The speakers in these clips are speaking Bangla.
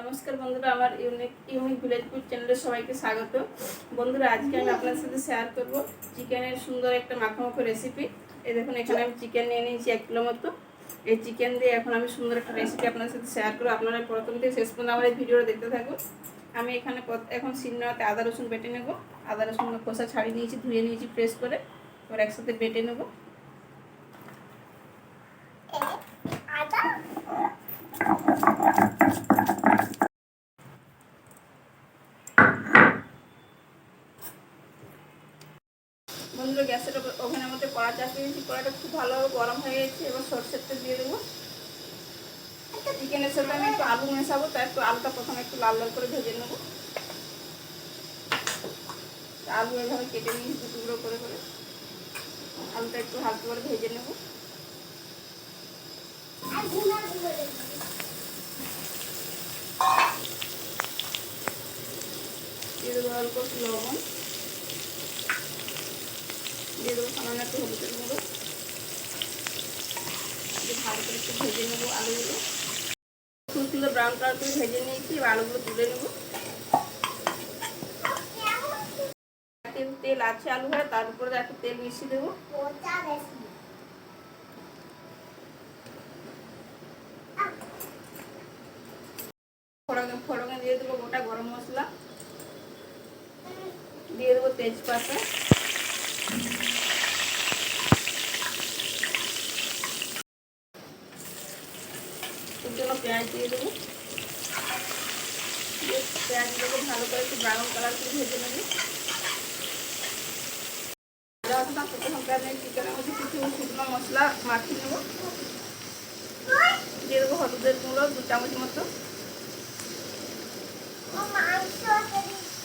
নমস্কার বন্ধুরা, আমার ইউনিক ইউনিক ভিলেজ ফুড চ্যানেলে সবাইকে স্বাগত। বন্ধুরা, আজকে আমি আপনার সাথে শেয়ার করব চিকেনের সুন্দর একটা মাখো মাখো রেসিপি এই দেখুন, এখানে আমি চিকেন নিয়ে নিয়েছি এক কিলো মতো। এই চিকেন দিয়ে এখন আমি সুন্দর একটা রেসিপি আপনার সাথে শেয়ার করব। আপনারা প্রথম থেকে শেষ পর্যন্ত আমার এই ভিডিওটা দেখতে থাকুন। আমি এখানে এখন সিনেমাতে আদা রসুন বেটে নেব। আদা রসুন খোসা ছাড়িয়ে নিয়েছি, ধুয়ে নিয়েছি ফ্রেশ করে। এবার একসাথে বেটে নেব বন্ধুরা গ্যাসের ওভেনের মধ্যে কড়া চাপিয়ে দিয়েছি কড়াটা খুব ভালোভাবে গরম হয়ে গেছে। এবার সরষের তেল দিয়ে দেবো। চিকেনের সাথে আমি একটু আলু মেশাবো। তাই একটু আলুটা প্রথমে একটু লাল লাল করে ভেজে নেব। আলু এভাবে কেটে নিয়ে দু টুকরো করে করে। আলুটা একটু হালকা করে ভেজে নেব। দিয়ে দেবো অল্প লবণ। দিয়ে দেবো, সামান্য একটু হলুদের গুঁড়ো। ভালো করে একটু ভেজে নেব আলুগুলো। সুন্দর ব্রাউন কালার করে ভেজে নিয়েছি, এবার আলুগুলো তুলে নেব। তেল আছে আলু হয় তার উপরে একটু তেল মিশিয়ে দেবো। ফোড়নে ফোড়নে দিয়ে দেবো গোটা গরম মশলা। দিয়ে দেবো তেজপাতা এর জন্য পেঁয়াজ দিয়ে দেবো। পেঁয়াজগুলোকে ভালো করে একটু ব্রাউন কালার করে ভেজে নেব। চিকেনের মধ্যে কিছু শুকনো মশলা মাখিয়ে দিয়ে দেবো হলুদের গুঁড়ো, দু মতো।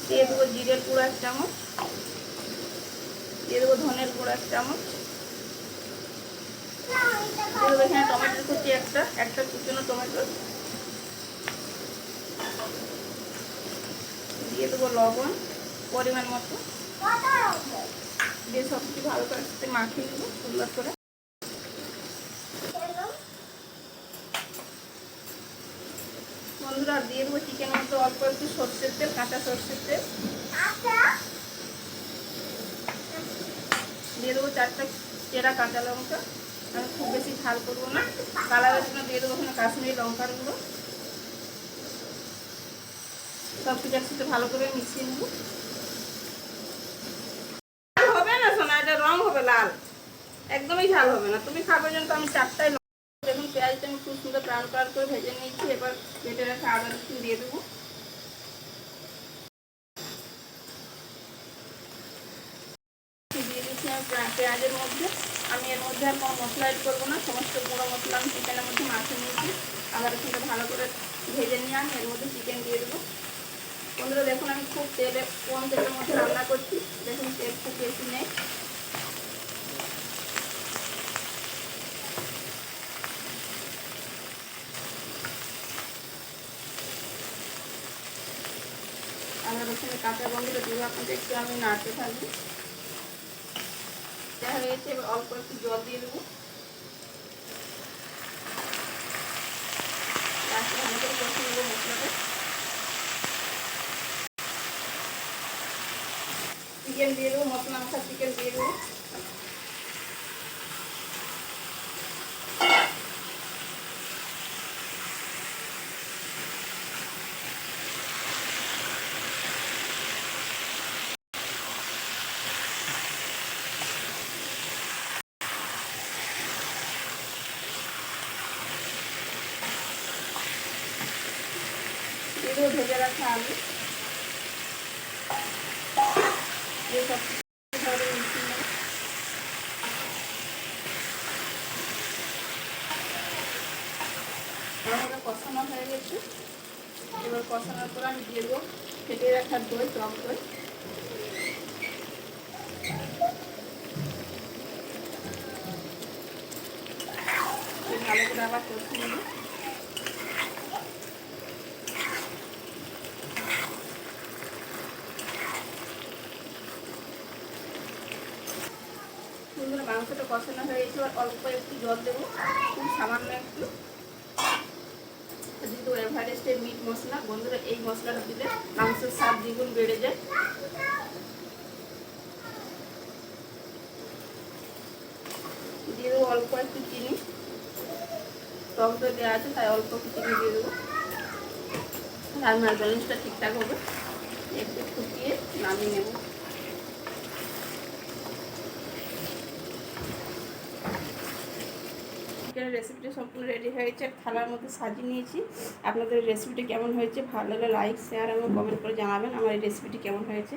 দিয়ে দেবো জিরের গুঁড়ো এক চামচ। দিয়ে দেবো ধনের গুঁড়ো এক চামচ। দিয়ে দেবো এখানে টমেটোর কুচি একটা একটা কুচনো টমেটো। দিয়ে দেবো লবণ, পরিমাণ মতো। দিয়ে সব কিছু ভালো করে মাখিয়ে নেব সুন্দর করে। বন্ধুরা, দিয়ে দেবো চিকেনের মতো অল্প একটু সর্ষের তেল, কাঁচা সর্ষের তেল। দিয়ে দেবো চারটা চেরা কাঁচা লঙ্কা। আমি খুব বেশি ঝাল করব না। কালারের জন্য দিয়ে দেবো ওখানে কাশ্মীরি লঙ্কার গুঁড়ো। সব কিছু ভালো করে মিশিয়ে নেব। হবে না সোনা, এটা রং হবে লাল। একদমই ঝাল হবে না। তুমি খাবে জন্য তো আমি লঙ্কা দেখুন, পেঁয়াজটা আমি খুব সুন্দর ব্রাউন কালার করে ভেজে নিয়েছি। এবার কেটে রাখা আদা দিয়ে দেবো। দিয়ে দিচ্ছি পেঁয়াজের মধ্যে। আমি এর মধ্যে আর কোনো মশলা এড করব না। সমস্ত গুঁড়ো মশলা আমি চিকেনের মধ্যে মাখিয়ে নিয়েছি। আদা রসুনটা ভালো করে ভেজে নিয়ে আমি এর মধ্যে চিকেন দিয়ে দেবো। বন্ধুরা দেখুন, আমি খুব তেলে কম তেলের মধ্যে রান্না করছি। দেখুন, তেল খুব বেশি নেই। কাঁচা গন্ধটা দিয়ে আপনাদের একটু আমি নাড়তে থাকব দেখা গেছে, এবার অল্প একটু জল দিয়ে দেবো মশলাটা। চিকেন দিয়ে দেবো মশলা মশলা চিকেন দিয়ে দেবো। ভেজে রাখা আলু। দিয়ে সব কিছু ভালো মিশিয়ে নেব। ভালো কষানো হয়ে গেছে এবার কষানোর পর আমি দিয়ে দেবো ফেটে রাখা দই, টক দই ভালো করে আবার কষিয়ে নেব সুন্দর মাংসটা কষানো হয়ে গেছে, এবার অল্প একটু জল দেবো। খুব সামান্য একটু। যেহেতু এভারেস্টের মিট মশলা, বন্ধুরা এই মশলাটা দিলে মাংসের স্বাদ দ্বিগুণ বেড়ে যায়। দিয়ে দেবো অল্প একটু চিনি। টক দই দেওয়া আছে, তাই অল্প একটু চিনি দিয়ে দেবো। রান্নার ব্যালেন্সটা ঠিকঠাক হবে। একটু ফুটিয়ে নামিয়ে নেব। চিকেনের রেসিপিটা সম্পূর্ণ রেডি হয়েছে থালার মধ্যে সাজিয়ে নিয়েছি। আপনাদের রেসিপিটি কেমন হয়েছে? ভালো লাগলে লাইক শেয়ার এবং কমেন্ট করে জানাবেন আমার এই রেসিপিটি কেমন হয়েছে।